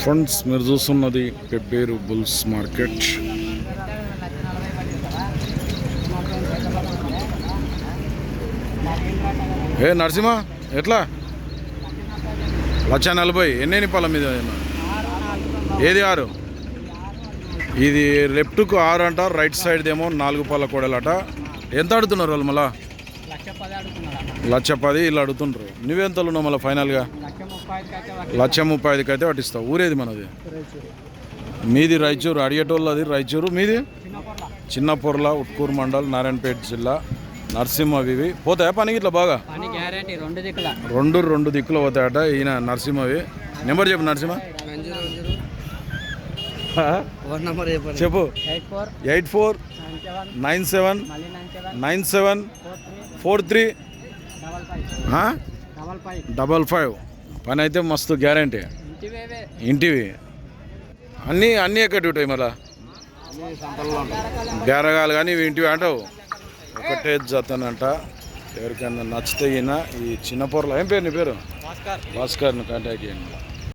Friends మీరు చూస్తున్నది Pebbair bulls market. ఏ నరసింహ ఎట్లా? లక్ష నలభై ఎన్ని పళ్ళ మీద ఏది ఆరు? ఇది లెఫ్ట్కు ఆరు అంట రైట్ సైడ్దేమో నాలుగు పళ్ళ కూడలట. ఎంత అడుగుతున్నారు వాళ్ళు మళ్ళీ? లక్ష పది అడుగుతున్నాడు లక్ష పది ఇలా అడుగుతుండ్రు. నువ్వెంతలు ఉన్నావు మళ్ళీ ఫైనల్గా? లక్ష ముప్పై ఐదుకి అయితే పట్టిస్తావు ఊరేది మనది? మీది రాయచూరు అడిగేటోళ్ళది రాయచూరు. మీది? చిన్నపొర్ల. ఉట్కూరు మండల్ నారాయణపేట జిల్లా నరసింహవి పోతాయా పనికి ఇట్లా బాగా? రెండు దిక్కుల. రెండు రెండు దిక్కులు పోతాయట ఈయన నరసింహవి నెంబర్ చెప్పు నరసింహ. చెప్పు. Eight four. Nine seven. Nine seven four three? Double five. పని అయితే మస్తు గ్యారంటీ. ఇంటివి. అన్నీ అన్నీ ఎక్కడి ఉంటాయి మళ్ళా? బేరగాలు కానీ ఇవి ఇంటివి అంటావు. ఒకటే జతనంట. ఎవరికైనా నచ్చితే ఈయన ఈ చిన్న పొరలు ఏం పేరు నీ పేరు? భాస్కర్. భాస్కర్ని కాంటాక్ట్ చేయండి.